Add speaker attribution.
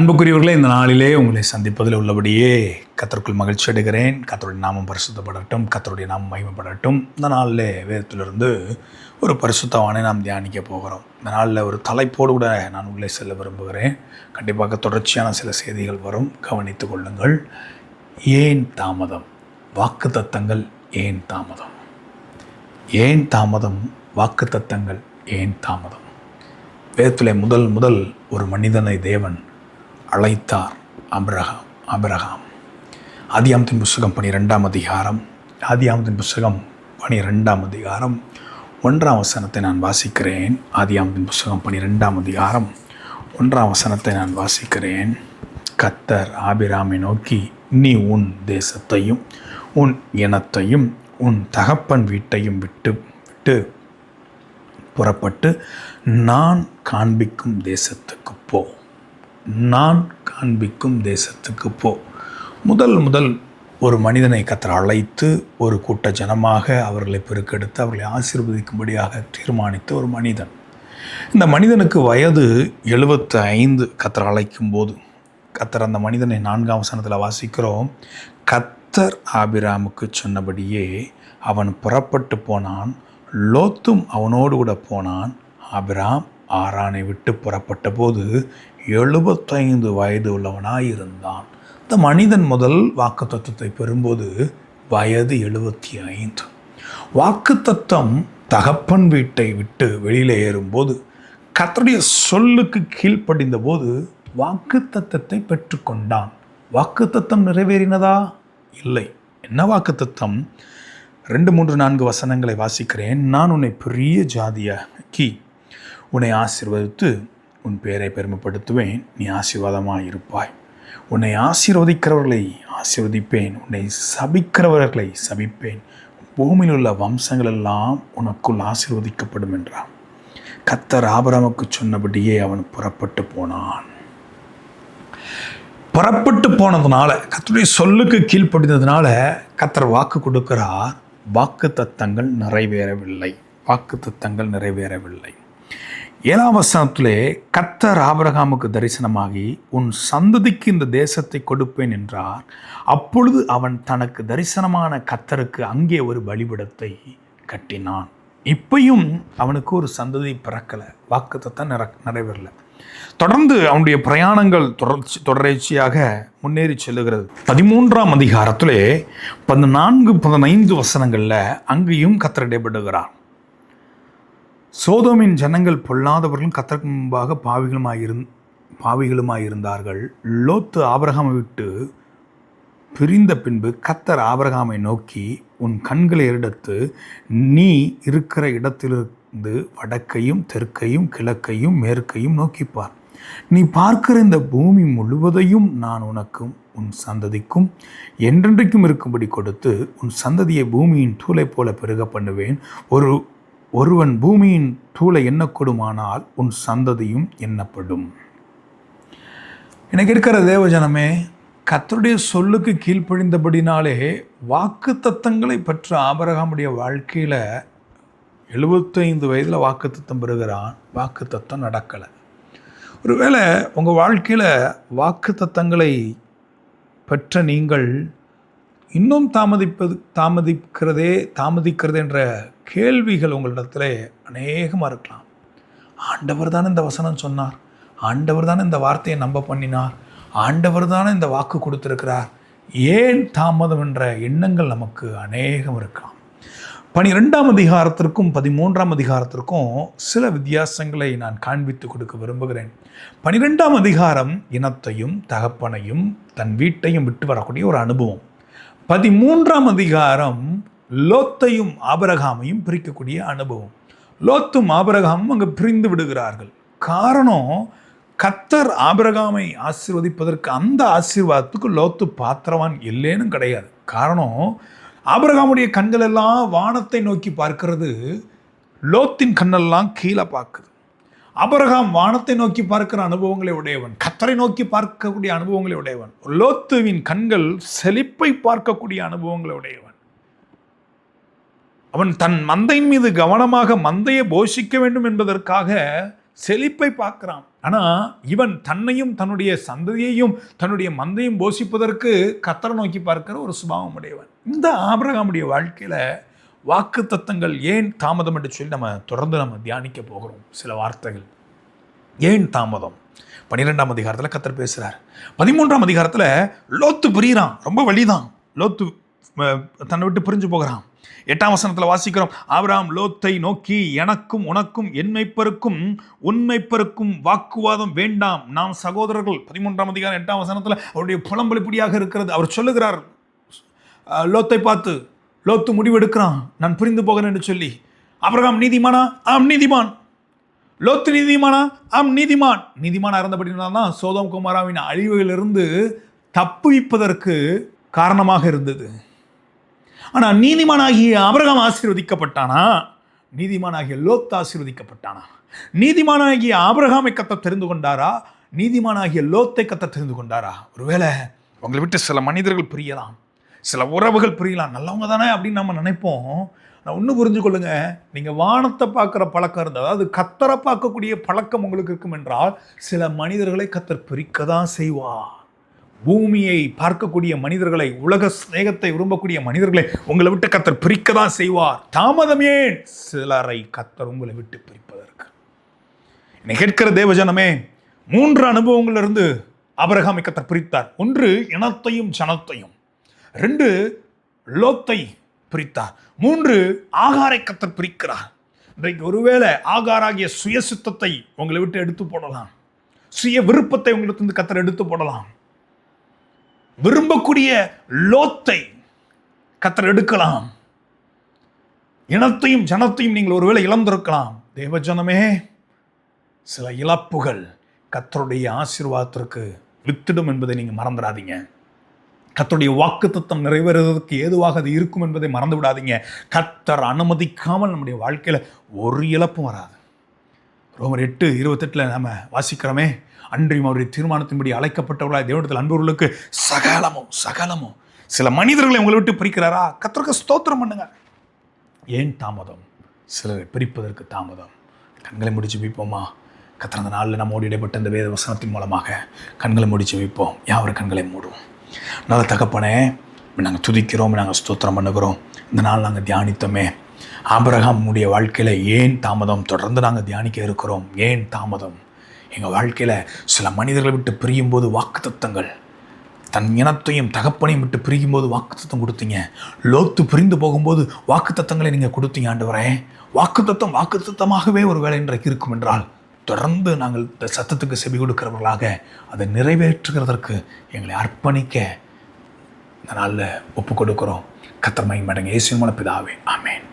Speaker 1: அன்புக்குரியவர்களே இந்த நாளிலே உங்களை சந்திப்பதில் உள்ளபடியே கத்தருக்குள் மகிழ்ச்சி அடைகிறேன். கத்தருடைய நாமம் பரிசுத்தப்படட்டும் கத்தருடைய நாமம் மகிமைப்படட்டும். இந்த நாளில் வேதத்திலிருந்து ஒரு பரிசுத்தவானை நாம் தியானிக்க போகிறோம். இந்த நாளில் ஒரு தலைப்போடு கூட நான் உள்ளே செல்ல விரும்புகிறேன். கண்டிப்பாக தொடர்ச்சியான சில செய்திகள் வரும். கவனித்து கொள்ளுங்கள். ஏன் தாமதம்? வாக்கு தத்தங்கள் ஏன் தாமதம்? ஏன் தாமதம்? வாக்கு தத்தங்கள் ஏன் தாமதம்? வேதத்திலே முதல் முதல் ஒரு மனிதனை தேவன் அழைத்தார் அபிரகாம் அபிரகாம் ஆதியாமத்தின் புஸ்தகம் பனிரெண்டாம் அதிகாரம் ஆதியாமத்தின் புஸ்தகம் பனிரெண்டாம் அதிகாரம். ஒன்றாம் வசனத்தை நான் வாசிக்கிறேன். ஆதியாமத்தின் புஸ்தகம் பனிரெண்டாம் அதிகாரம். ஒன்றாம் வசனத்தை நான் வாசிக்கிறேன். கத்தர் ஆபிராமை நோக்கி நீ உன் தேசத்தையும் உன் இனத்தையும் உன் தகப்பன் வீட்டையும் விட்டு விட்டு புறப்பட்டு நான் காண்பிக்கும் தேசத்துக்கு போ. நான் காண்பிக்கும் தேசத்துக்கு போ. முதல் முதல் ஒரு மனிதனை கத்தர் அழைத்து ஒரு கூட்ட ஜனமாக அவர்களை பெருக்கெடுத்து அவர்களை ஆசீர்வதிக்கும்படியாக தீர்மானித்த ஒரு மனிதன். இந்த மனிதனுக்கு வயது எழுபத்து ஐந்து கத்தர் அழைக்கும் போது கத்தர் அந்த மனிதனை நான்காம் வசனத்தில் வாசிக்கிறோம். கத்தர் ஆபிராமுக்கு சொன்னபடியே அவன் புறப்பட்டு போனான். லோத்தும் அவனோடு கூட போனான். ஆபிராம் ஆரானை விட்டு புறப்பட்ட போது எழுபத்தைந்து வயது உள்ளவனாய் இருந்தான் இந்த மனிதன் முதல் வாக்கு தத்துவத்தை பெறும்போது வயது எழுபத்தி ஐந்து வாக்குத்தத்தம் தகப்பன் வீட்டை விட்டு வெளியில் ஏறும்போது கத்தருடைய சொல்லுக்கு கீழ்ப்படிந்த போது வாக்கு பெற்றுக்கொண்டான் வாக்குத்தத்தம் நிறைவேறினதா? இல்லை. என்ன வாக்குத்தத்தம்? ரெண்டு மூன்று நான்கு வசனங்களை வாசிக்கிறேன். நான் உன்னை பெரிய ஜாதியாக்கி உன்னை ஆசீர்வதித்து உன் பேரை பெருமைப்படுத்துவேன். நீ ஆசீர்வாதமாக இருப்பாய் உன்னை ஆசீர்வதிக்கிறவர்களை ஆசீர்வதிப்பேன். உன்னை சபிக்கிறவர்களை சபிப்பேன். பூமியில் உள்ள வம்சங்கள் எல்லாம் உனக்குள் ஆசீர்வதிக்கப்படும் என்றான். கத்தர் ஆபராமுக்கு சொன்னபடியே அவன் புறப்பட்டு போனான். புறப்பட்டு போனதுனால கத்தருடைய சொல்லுக்கு கீழ்ப்படிந்ததுனால கத்தர் வாக்கு கொடுக்கிறார். வாக்கு தத்தங்கள் நிறைவேறவில்லை. வாக்கு தத்தங்கள் நிறைவேறவில்லை. ஏழாம் வசனத்திலே கத்தர் ஆபரகாமுக்கு தரிசனமாகி உன் சந்ததிக்கு இந்த தேசத்தை கொடுப்பேன் என்றார். அப்பொழுது அவன் தனக்கு தரிசனமான கத்தருக்கு அங்கே ஒரு பலிபிடத்தை கட்டினான். இப்பையும் அவனுக்கு ஒரு சந்ததி பிறக்கலை. வாக்கு நிற நிறைவேறல. தொடர்ந்து அவனுடைய பிரயாணங்கள் தொடர்ச்சி தொடர்ச்சியாக முன்னேறி செல்லுகிறது. பதிமூன்றாம் அதிகாரத்திலே பதினான்கு பதினைந்து வசனங்களில் அங்கேயும் கத்தர் இடைபடுகிறார் சோதோமின் ஜனங்கள் பொல்லாதவர்களும் கத்தருக்கு முன்பாக பாவிகளுமாயிருந் பாவிகளுமாயிருந்தார்கள். லோத்து ஆபரகாமை விட்டு பிரிந்த பின்பு கத்தர் ஆபரகாமை நோக்கி உன் கண்களை எடுத்து நீ இருக்கிற இடத்திலிருந்து வடக்கையும் தெற்கையும் கிழக்கையும் மேற்கையும் நோக்கிப்பார். நீ பார்க்கிற இந்த பூமி முழுவதையும் நான் உனக்கும் உன் சந்ததிக்கும் என்றென்றைக்கும் இருக்கும்படி கொடுத்து உன் சந்ததியை பூமியின் தூளை போல பெருக பண்ணுவேன். ஒரு ஒருவன் பூமியின் தூளை எண்ணக்கூடுமானால் உன் சந்ததியும் எண்ணப்படும். எனக்கு இருக்கிற தேவஜனமே கத்தருடைய சொல்லுக்கு கீழ்ப்பழிந்தபடினாலே வாக்கு தத்தங்களை பெற்ற ஆபரகாமுடைய வாழ்க்கையில் எழுபத்தைந்து வயதில் வாக்கு தத்தம் பெறுகிறான். வாக்கு தத்தம் நடக்கலை. ஒருவேளை உங்கள் வாழ்க்கையில் வாக்கு தத்தங்களை பெற்ற நீங்கள் இன்னும் தாமதிப்பது தாமதிக்கிறதே தாமதிக்கிறது என்ற கேள்விகள் உங்களிடத்தில் அநேகமாக இருக்கலாம். ஆண்டவர் தானே இந்த வசனம் சொன்னார். ஆண்டவர் தானே இந்த வார்த்தையை நம்ப பண்ணினார். ஆண்டவர் தானே இந்த வாக்கு கொடுத்துருக்கிறார். ஏன் தாமதம் என்ற எண்ணங்கள் நமக்கு அநேகம் இருக்கலாம். பனிரெண்டாம் அதிகாரத்திற்கும் பதிமூன்றாம் அதிகாரத்திற்கும் சில வித்தியாசங்களை நான் காண்பித்து கொடுக்க விரும்புகிறேன். பனிரெண்டாம் அதிகாரம் இனத்தையும் தகப்பனையும் தன் வீட்டையும் விட்டு வரக்கூடிய ஒரு அனுபவம். பதிமூன்றாம் அதிகாரம் லோத்தையும் ஆபரகாமையும் பிரிக்கக்கூடிய அனுபவம். லோத்தும் ஆபரகாமும் அங்கே பிரிந்து விடுகிறார்கள். காரணம் கத்தர் ஆபரகாமை ஆசீர்வதிப்பதற்கு அந்த ஆசீர்வாதத்துக்கு லோத்து பாத்திரவான் இல்லைன்னு கிடையாது. காரணம் ஆபரகாமுடைய கண்கள் எல்லாம் வானத்தை நோக்கி பார்க்கிறது லோத்தின் கண்ணெல்லாம் கீழே பார்க்குது. அபரகாம் வானத்தை நோக்கி பார்க்கிற அனுபவங்களை உடையவன் கத்தரை நோக்கி பார்க்கக்கூடிய அனுபவங்களை உடையவன் லோத்துவின் கண்கள் செழிப்பை பார்க்கக்கூடிய அனுபவங்களை உடையவன். அவன் தன் மந்தையின் மீது கவனமாக மந்தையை போஷிக்க வேண்டும் என்பதற்காக செழிப்பை பார்க்கிறான். ஆனால் இவன் தன்னையும் தன்னுடைய சந்ததியையும் தன்னுடைய மந்தையும் போஷிப்பதற்கு கத்தரை நோக்கி பார்க்கிற ஒரு சுபாவம் உடையவன் இந்த ஆபரகாமுடைய வாழ்க்கையில் வாக்கு தத்தங்கள் ஏன் தாமதம் என்று சொல்லி நம்ம தொடர்ந்து நம்ம தியானிக்க போகிறோம். சில வார்த்தைகள். ஏன் தாமதம்? பன்னிரெண்டாம் அதிகாரத்தில் கத்தர் பேசுகிறார் பதிமூன்றாம் அதிகாரத்தில் லோத்து புரியிறான். ரொம்ப வழிதான் லோத்து தன்னை விட்டு பிரிஞ்சு போகிறான். எட்டாம் வசனத்தில் வாசிக்கிறோம். ஆபிராம் லோத்தை நோக்கி எனக்கும் உனக்கும் என்மைப்பருக்கும் உண்மைப்பருக்கும் வாக்குவாதம் வேண்டாம். நாம் சகோதரர்கள். பதிமூன்றாம் அதிகாரம் எட்டாம் வசனத்தில் அவருடைய புலம்பலிப்படியாக இருக்கிறது. அவர் சொல்லுகிறார். லோத்தை பார்த்து லோத்து முடிவெடுக்கிறான். நான் புரிந்து போகிறேன் என்று சொல்லி. அப்ரஹாம் நீதிமானா? ஆம் நீதிமான். லோத்து நீதிமானா? ஆம் நீதிமான். நீதிமானா இருந்தபடினால்தான் தான் சோதம் குமாராவின் அழிவுகளிலிருந்து தப்புவிப்பதற்கு காரணமாக இருந்தது. ஆனால் நீதிமானாகிய அபரகம் ஆசீர்வதிக்கப்பட்டானா? நீதிமானாகிய லோத் ஆசீர்வதிக்கப்பட்டானா? நீதிமானாகிய ஆபிரகாமை கத்த தெரிந்து கொண்டாரா? நீதிமானாகிய லோத்தை கத்த தெரிந்து கொண்டாரா? ஒருவேளை உங்களை விட்டு சில மனிதர்கள் பிரியலாம். சில உறவுகள் புரியலாம். நல்லவங்க தானே அப்படின்னு நம்ம நினைப்போம். நான் ஒன்று புரிஞ்சு கொள்ளுங்க நீங்கள் வானத்தை பார்க்குற பழக்கம் இருந்தால் அதாவது கத்தரை பார்க்கக்கூடிய பழக்கம் உங்களுக்கு இருக்கும் என்றால் சில மனிதர்களை கத்தர் பிரிக்க தான் செய்வார். பூமியை பார்க்கக்கூடிய மனிதர்களை உலக சிநேகத்தை விரும்பக்கூடிய மனிதர்களை உங்களை விட்டு கத்தர் பிரிக்க தான் செய்வார். தாமதமே சிலரை கத்தர் உங்களை விட்டு பிரிப்பதற்கு. என்னை கேட்கிற தேவஜனமே மூன்று அனுபவங்களிலிருந்து அபரகாமை கத்தர் பிரித்தார். ஒன்று இனத்தையும் ஜனத்தையும். ரெண்டு லோத்தை பிரித்தார். மூன்று ஆகாரை கத்தர் பிரிக்கிறார். இன்றைக்கு ஒருவேளை ஆகாராகிய சுய சித்தத்தை உங்களை விட்டு எடுத்து போடலாம். சுய விருப்பத்தை உங்களுக்கு கத்தர் எடுத்து போடலாம். விரும்பக்கூடிய லோத்தை கத்தர் எடுக்கலாம். இனத்தையும் ஜனத்தையும் நீங்கள் ஒருவேளை இழந்திருக்கலாம். தேவஜனமே சில இழப்புகள் கத்தருடைய ஆசீர்வாதத்திற்கு வித்திடும் என்பதை நீங்கள் மறந்துடாதீங்க. கத்தருடைய வாக்குத்தத்தம் நிறைவேறுவதற்கு ஏதுவாக அது இருக்கும் என்பதை மறந்து விடாதீங்க. கத்தர் அனுமதிக்காமல் நம்முடைய வாழ்க்கையில் ஒரு இழப்பும் வராது. ரோமர் எட்டு இருபத்தெட்டில் நம்ம வாசிக்கிறோமே. அன்றியும் அவருடைய தீர்மானத்தின்படி அழைக்கப்பட்டவர்களாக தேவனத்தில் அன்பர்களுக்கு சகலமும் சகலமும். சில மனிதர்களை உங்களை விட்டு பிரிக்கிறாரா? கத்தருக்கு ஸ்தோத்திரம் பண்ணுங்க. ஏன் தாமதம்? சிலரை பிரிப்பதற்கு தாமதம். கண்களை முடிச்சு வைப்போமா? கத்திர நாளில் நம்மோடு இடைப்பட்ட இந்த வேத வசனத்தின் மூலமாக கண்களை முடிச்சு வைப்போம். யாவர் கண்களை மூடுவோம். நல்ல தகப்பனே நாங்கள் துதிக்கிறோம் நாங்கள் ஸ்தோத்திரம் பண்ணுகிறோம். இந்த நாள் நாங்கள் தியானித்தோமே. உடைய வாழ்க்கையில் ஏன் தாமதம்? தொடர்ந்து நாங்கள் தியானிக்க இருக்கிறோம். ஏன் தாமதம்? எங்கள் வாழ்க்கையில் சில மனிதர்களை விட்டு பிரியும் போது வாக்குத்தத்தங்கள். தன் இனத்தையும் தகப்பனையும் விட்டு பிரிக்கும் போது வாக்குத்தத்தம் கொடுத்தீங்க. லோத்து பிரிந்து போகும்போது வாக்குத்தத்தங்களை நீங்கள் கொடுத்தீங்க வரேன் வாக்குத்தத்தம் வாக்குத்தத்தமாகவே ஒரு வேலை இன்றைக்கு இருக்கும் என்றால் தொடர்ந்து நாங்கள் இந்த சத்தத்துக்கு செவி கொடுக்கிறவர்களாக அதை நிறைவேற்றுகிறதற்கு எங்களை அர்ப்பணிக்க இந்த நாளில் ஒப்பு கொடுக்குறோம் கத்தர் மடங்கு இயேசு பிதாவே. ஆமேன்.